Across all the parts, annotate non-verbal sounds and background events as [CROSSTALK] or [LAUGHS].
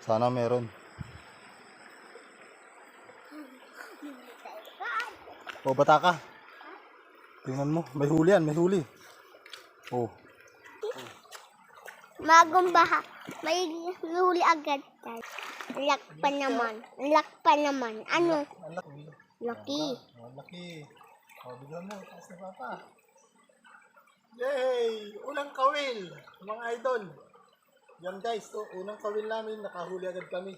Sana meron. O, bata ka. Tingnan mo, may huli yan, may huli. Oh, Magong baha. May huli agad. Lak pa naman. Lak pa naman. Ano? laki. Laki. O, bigyan mo, taas na papa. Yay! Unang kawil, mga idol. Yan guys, so, unang kawil namin, nakahuli agad kami.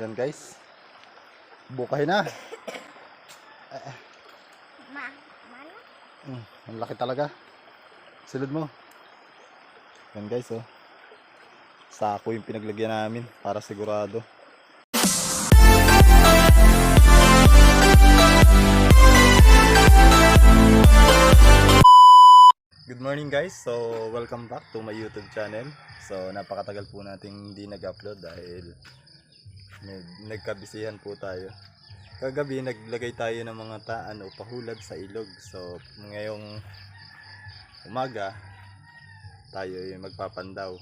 Yan guys. Bukay na. Ma, mana? Mm, ang laki talaga. Silid mo. Yan guys, oh. Sako yung pinaglagyan namin para sigurado. Good morning guys. So, welcome back to my YouTube channel. So, napakatagal po nating hindi nag-upload dahil nag- nagkabisihan po tayo. Kagabi naglagay tayo ng mga taan o pahulad sa ilog. So, ngayong umaga tayo yung magpapandaw.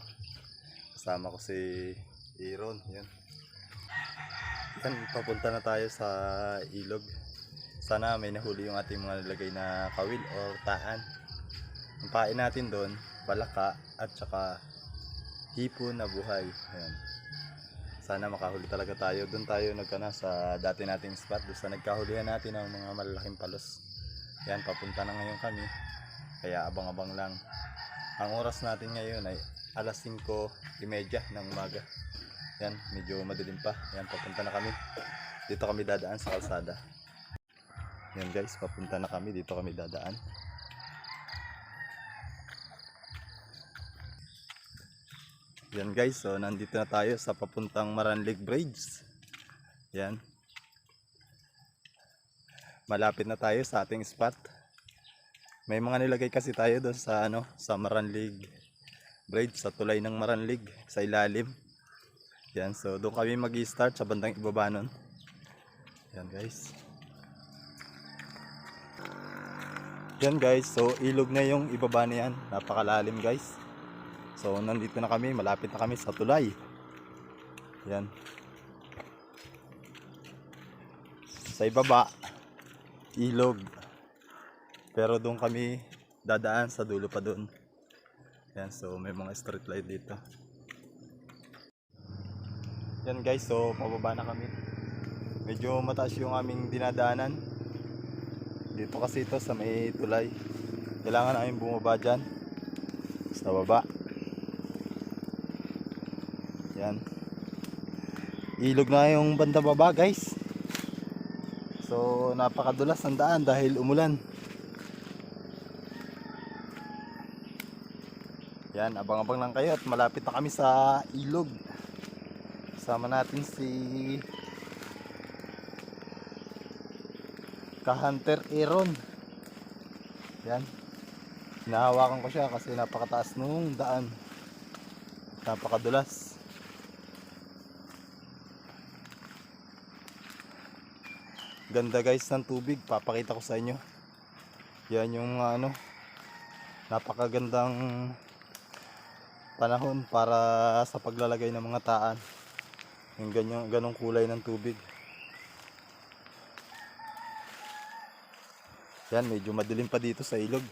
Kasama ko si Aaron. Yan. Yan, papunta na tayo sa ilog. Sana may nahuli yung ating mga nilagay na kawil or taan. Ang pain natin doon, palaka at saka hipon na buhay. Ayan. Sana makahuli talaga tayo. Doon tayo nagkana sa dati nating spot. Doon sa nagkahulihan natin ng mga malalaking palos. Yan, papunta na ngayon kami. Kaya abang-abang lang. Ang oras natin ngayon ay alas 5.30 ng umaga. Yan, medyo madilim pa. Yan, papunta na kami. Dito kami dadaan sa kalsada. Yan guys, papunta na kami. Dito kami dadaan. Yan guys, so nandito na tayo sa papuntang Maranlig Bridge. Yan. Malapit na tayo sa ating spot. May mga nilagay kasi tayo doon sa ano, sa Maranlig Bridge, sa tulay ng Maranlig, sa ilalim. Yan, so doon kami mag-start sa bandang ibaba nun. Yan guys. Yan guys, so ilog na yung ibaba na yan. Napakalalim guys. So nandito na kami, malapit na kami sa tulay. Yan. Sa ibaba, ilog. Pero doon kami dadaan sa dulo pa doon. Yan, so may mga street light dito. Yan guys, so pababa na kami. Medyo mataas yung aming dinadaanan. Dito kasi ito sa may tulay. Kailangan namin bumaba dyan. Sa baba. Yan. Ilog na yung banda baba guys. So napakadulas ang daan dahil umulan. Yan, abang-abang lang kayo at malapit na kami sa ilog. Sama natin si Ka-Hunter Aaron. Yan. Hinahawakan ko siya kasi napakataas nung daan. Napakadulas. Ganda guys ng tubig. Papakita ko sa inyo. Yan yung ano. Napakagandang panahon para sa paglalagay ng mga taan. Yung ganyan, ganong kulay ng tubig. Yan, medyo madilim pa dito sa ilog.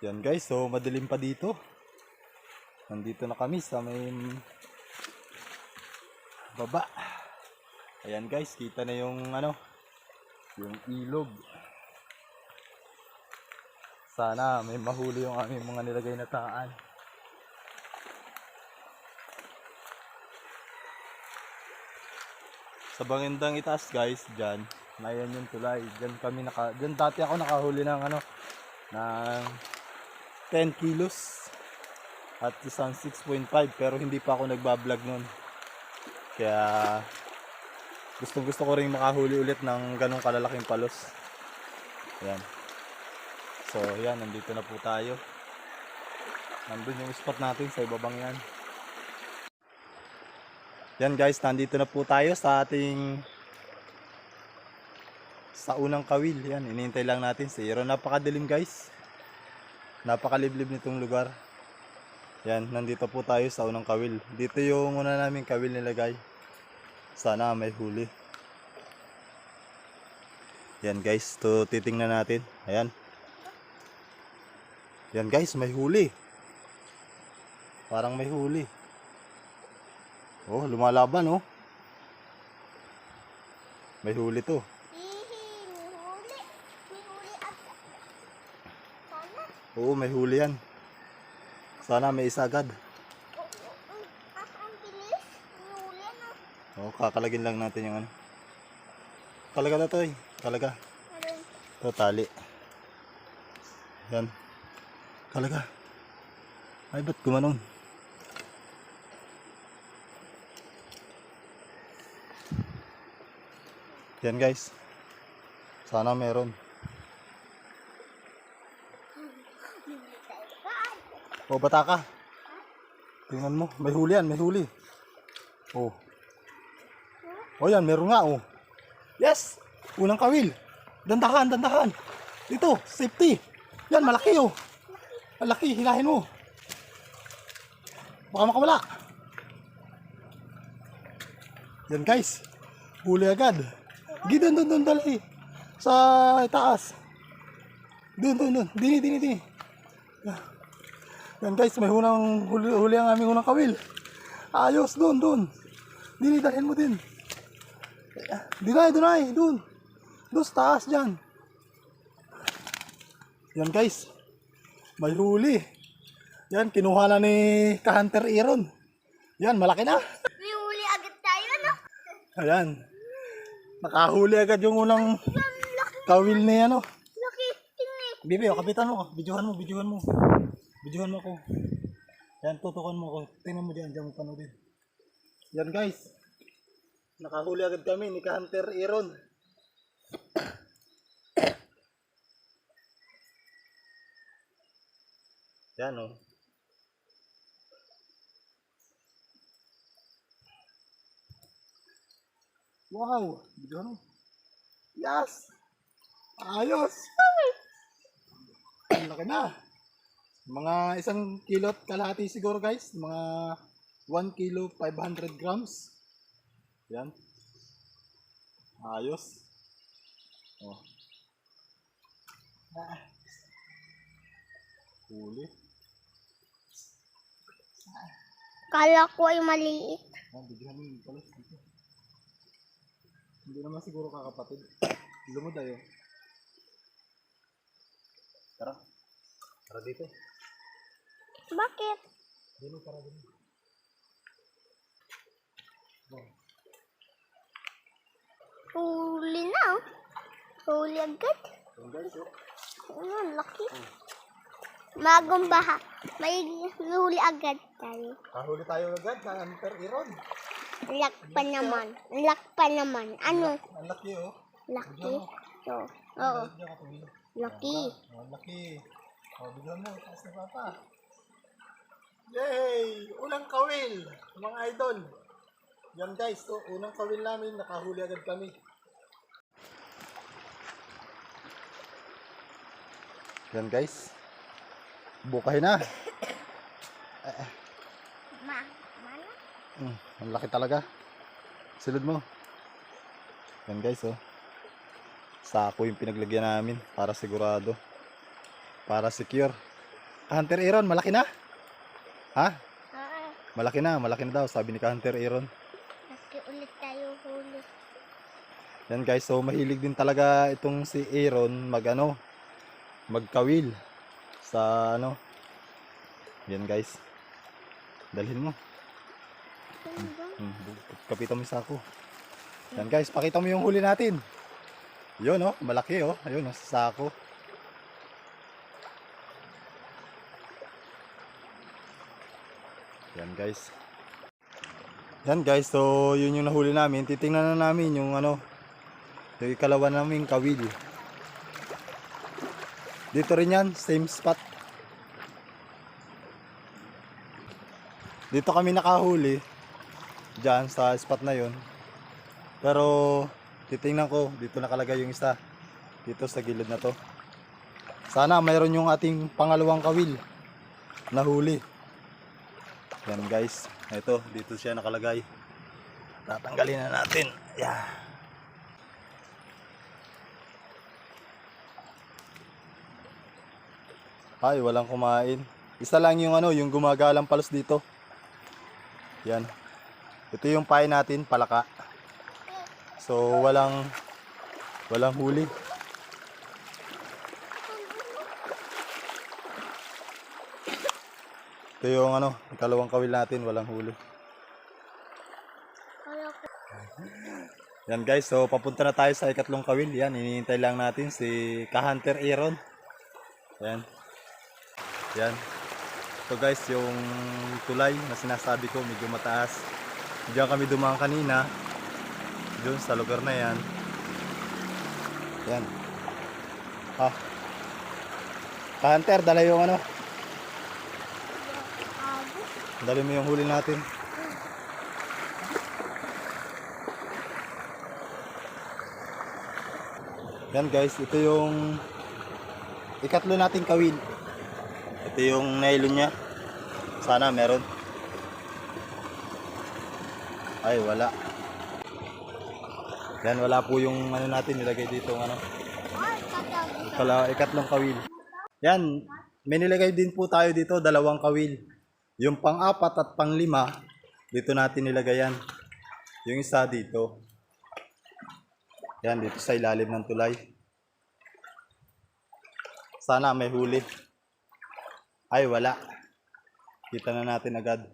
Yan guys, so madilim pa dito. Nandito na kami sa may baba. Ayan guys, kita na yung ano, yung ilog. Sana may mahuli yung aming mga nilagay na taan. Sa bangindang itaas guys, dyan, na yan yung tulay. Dyan kami naka, dyan dati ako nakahuli ng ano, ng 10 kilos at isang 6.5 pero hindi pa ako nagbablog nun. Kaya gustong gusto ko rin makahuli ulit ng ganong kalalaking palos. Yan. So, yan, nandito na po tayo. Nandun yung spot natin sa ibabang yan. Yan guys, nandito na po tayo sa ating sa unang kawil. Yan, inintay lang natin si Aaron. Napakadilim guys. Napakaliblib nitong lugar. Yan, nandito po tayo sa unang kawil. Dito yung una namin kawil nilagay. Sana may huli. Yan guys, to titingnan natin. Ayan. Yan guys, may huli. Parang may huli. Oh, lumalaban oh. May huli to. Oo, may huli yan. Sana may isa agad. Oh, oh, oh. Ah, ang bilis. May huli na. Oo, kakalagin lang natin yung ano. Kalaga na to eh. Kalaga. Ito, tali. Yan. Kalaga. Ay, ba't gumanon? Yan guys. Sana meron. O, bata ka. Tingnan mo. May huli yan. May huli. Oh. O yan, meron nga oh. Yes! Unang kawil. Dandahan, dandahan. Dito, safety. Yan, malaki oh. Malaki, hilahin mo. Baka makawala. Yan guys. Huli agad. Gi, dun, dun, dali. Sa taas. Dun, dun, dun. Dini, dini, dini. Yan guys, may hunang huli, huli ang aming unang kawil. Ayos, dun, dun. Dini, dalhin mo din. Dinay, dinay, dun. Dun sa taas dyan. Yan guys. May huli. Yan, kinuha na ni Ka-Hunter Aaron. Yan, malaki na. May huli agad tayo, no? Ayan. Nakahuli agad yung unang kawil ni ano. Laki. Tingnan. Bibi, o, kapitan mo. Videohan mo, videohan mo. Videohan mo ako. Yan, tutukan mo ako. Tingnan mo dyan, dyan mo panoodin. Yan guys. Nakahuli agad kami ni Ka-Hunter Aaron. Yan o. Wow! Videohan mo. Yes! Ayos! Ang laki na. Mga isang kilo at kalahati siguro guys. Mga 1 kilo 500 grams. Yan. Ayos. Oh. Ah. Huli. Kala ko ay maliit. Ah, bigyan mo yung palas dito. Hindi naman siguro kakapatid. Lumod tayo. Tara. Tara dito. Bakit? Dino, tara dito. Huli na, oh. Huli agad. Oh. Ano, laki. Magong baha. May huli agad tayo. Kahuli tayo agad Hunter Iron. Lak pa naman. Lak pa naman. Ano? Ang laki, oh. Laki. So, oo. Laki. Oh, ang laki. Oh, bigyan mo. Taas na papa. Yay! Unang kawil, mga idol. Yan guys, so unang kawil namin, nakahuli agad kami. Yan guys. Bukay na. Ma, mana? Mm, ang laki talaga. Silid mo. Yan guys, oh. Sako yung pinaglagyan namin para sigurado. Para secure. Hunter Aaron, malaki na? Ha? Ah, Malaki na, malaki na daw, sabi ni Hunter Aaron. laki ulit tayo huli. Yan guys, so mahilig din talaga itong si Aaron mag ano, magkawil sa ano. Yan guys. Dalhin mo. Ba? Hmm, kapitan mo yung sako. Yan guys, pakita mo yung huli natin. Yun oh, malaki oh. Ayun oh, sa sako. Yan guys. Yan guys, so yun yung nahuli namin. Titingnan na namin yung ano, yung ikalawa namin kawil. Dito rin yan, same spot. Dito kami nakahuli. Diyan sa spot na yun. Pero titingnan ko, dito nakalagay yung isa. Dito sa gilid na to. Sana mayroon yung ating pangalawang kawil na huli. Yan guys. Ito, dito siya nakalagay. Tatanggalin na natin. Yeah. Ay, walang kumain. Isa lang yung ano, yung gumagalang palos dito. Yan. Ito yung pain natin, palaka. So, walang walang huli. Ito yung ano, ikalawang kawil natin, walang huli. Yan guys, so papunta na tayo sa ikatlong kawil. Yan, hinihintay lang natin si Ka-Hunter Aaron. Yan. Yan. So guys, yung tulay na sinasabi ko medyo mataas. Diyan kami dumaan kanina. Doon sa lugar na yan. Yan. Ha. Ka-Hunter, dala yung ano. Dali mo yung huli natin. Yan guys, ito yung ikatlo nating kawil. Ito yung nylon niya. Sana meron. Ay, wala. Yan, wala po yung ano natin nilagay dito, ano. Kala, ikatlong kawil. Yan, may nilagay din po tayo dito, dalawang kawil. Yung pang-apat at pang-lima, dito natin nilagay yan. Yung isa dito. Yan, dito sa ilalim ng tulay. Sana may huli. Ay, wala. Kita na natin agad.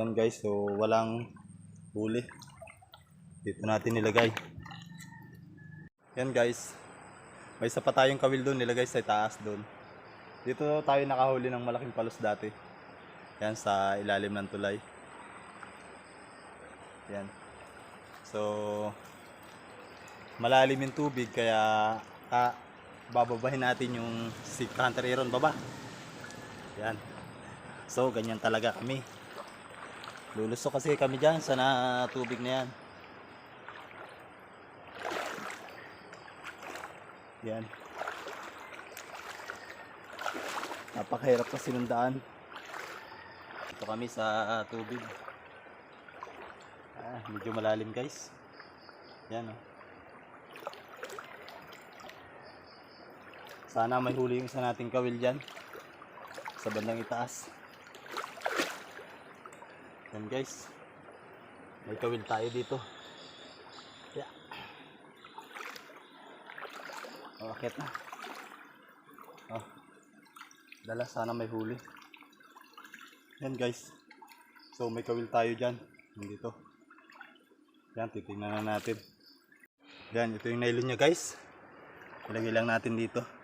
Yan guys, so walang huli. Dito natin nilagay. Yan guys. May isa pa tayong kawil doon nilagay sa taas doon. Dito tayo nakahuli ng malaking palos dati. Yan sa ilalim ng tulay. Yan. So malalim yung tubig kaya ah, bababahin natin yung si Hunter Aaron baba. Yan. So ganyan talaga kami. Lulusok kasi kami dyan sa na tubig na yan. Yan. Napakahirap kasi sinundaan. Ito kami sa tubig. Ah, medyo malalim guys. Yan oh. Sana may huli yung isa nating kawil dyan. Sa bandang itaas. Yan guys. May kawil tayo dito. Yeah. Oh, akit na. Oh. Dala, sana may huli. Yan guys. So may kawil tayo dyan. Dito. Yan, titingnan na natin. Yan, ito yung nylon niya guys. Ilagay lang natin dito.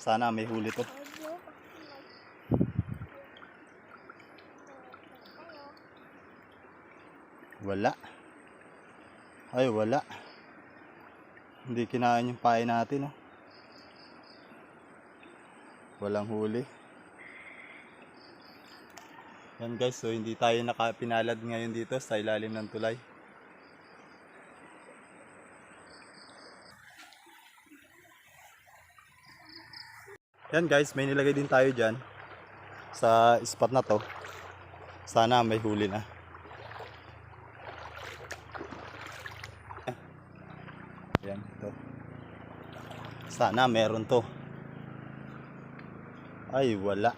Sana may huli to. Wala. Ay, wala. Hindi kinain yung pain natin, oh. Walang huli. Yan guys, so hindi tayo nakapinalad ngayon dito sa ilalim ng tulay. Yan guys, may nilagay din tayo dyan sa spot na to. Sana may huli na. Yan, ito. Sana meron to. Ay, wala.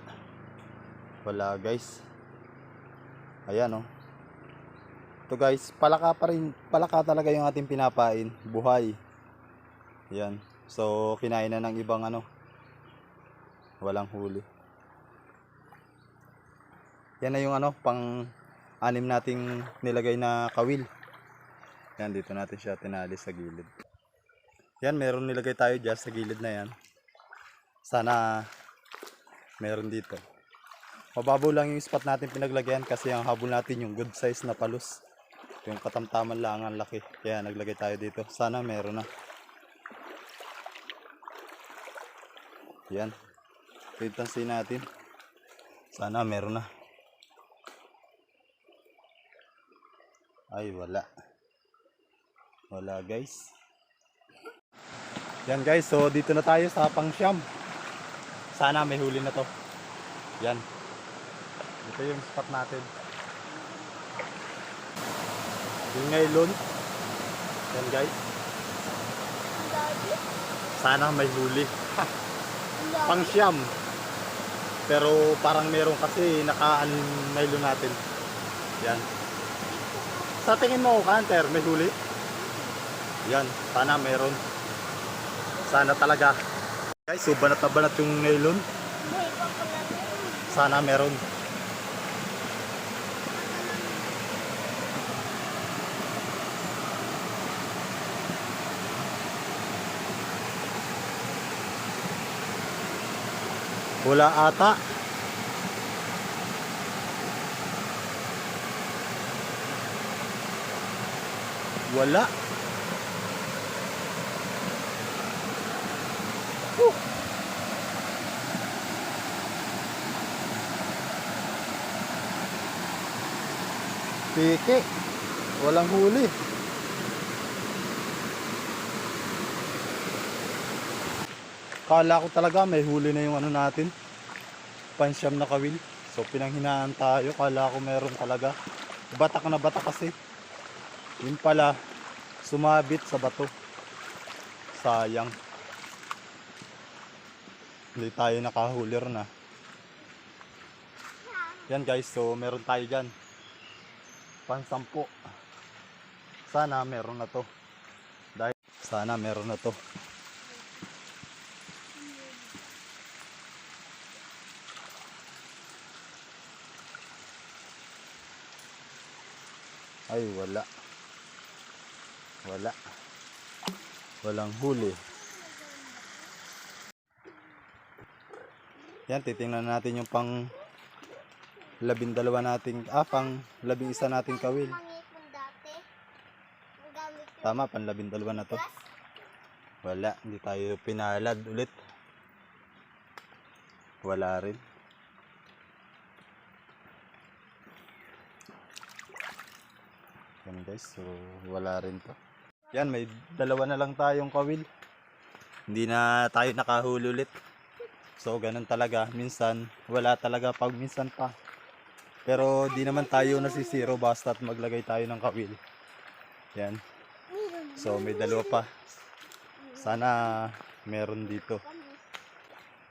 Wala, guys. Ayan, oh. Ito, guys. Palaka pa rin. Palaka talaga yung ating pinapain. Buhay. Yan. So, kinain na ng ibang ano. Walang huli. Yan na yung ano, pang anim nating nilagay na kawil. Yan, dito natin siya tinali sa gilid. Yan, meron nilagay tayo dyan sa gilid na yan. Sana meron dito. Mababaw lang yung spot natin pinaglagyan kasi ang habol natin yung good size na palus. Yung katamtaman lang ang laki. Kaya naglagay tayo dito. Sana meron na. Yan. Pitansin natin. Sana meron na. Ay, wala. Wala guys. Yan guys, so dito na tayo sa pangsyam. Sana may huli na to. Yan. Ito yung spot natin. Yung ngayon. Yan guys. Sana may huli. [LAUGHS] Ang dami. Pang siyam. Pero parang meron kasi naka-nylon natin. Yan. Sa tingin mo, Hunter, may huli? Yan, sana meron. Sana talaga. Guys, so banat na banat yung nylon. Sana meron. Wala ata. Wala. Whew. Piki. Walang huli. Kala ko talaga may huli na yung ano natin. Pansyam na kawil. So pinanghinaan tayo. Kala ko meron talaga. Batak na batak kasi. Yun pala. Sumabit sa bato. Sayang. Hindi tayo nakahulir na. Yan guys. So meron tayo dyan pansampo. Sana meron na to. Dahil sana meron na to. Ay, wala. Wala. Walang huli. Yan, titingnan natin yung pang labindalawa nating, ah, pang labing isa nating kawil. Tama, pang labindalawa na to. Wala, hindi tayo pinalad ulit. Wala rin. Yan guys, so wala rin to. Yan, may dalawa na lang tayong kawil. Hindi na tayo nakahuli ulit. So ganun talaga, minsan wala talaga pag minsan pa. Pero di naman tayo nasisiro basta't maglagay tayo ng kawil. Yan. So may dalawa pa. Sana meron dito.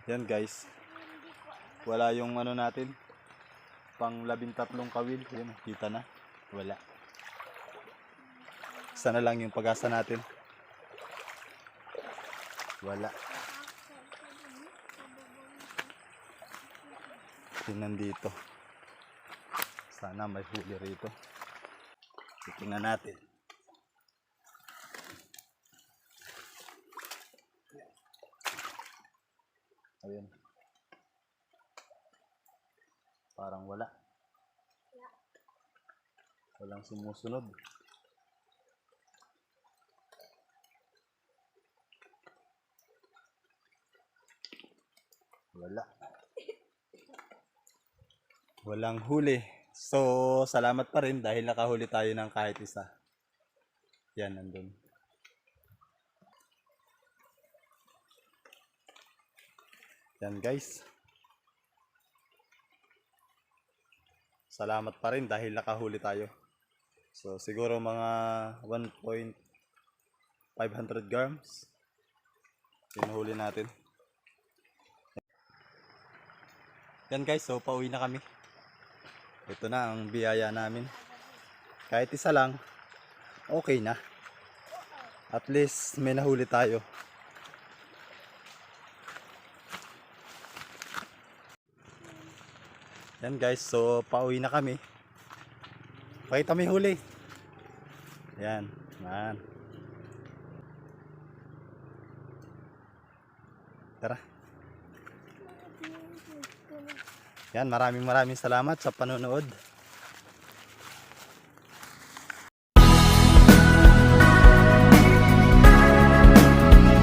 Yan guys. Wala yung ano natin. Pang labintatlong kawil. Yan, kita na. Wala. Sana lang yung pag-asa natin. Wala. Tingnan dito. Sana may huli rito. Tingnan natin. Ayun. Parang wala. Walang sumusunod. Wala. Walang huli. So, salamat pa rin dahil nakahuli tayo ng kahit isa. Yan, nandun. Yan guys. Salamat pa rin dahil nakahuli tayo. So siguro mga 1.500 grams. Pinuhuli natin. Yan guys, so pauwi na kami. Ito na ang biyaya namin. Kahit isa lang, okay na. At least may nahuli tayo. Yan guys, so pauwi na kami. Pakita may huli. Yan, man. Tara. Yan, maraming maraming salamat sa panonood.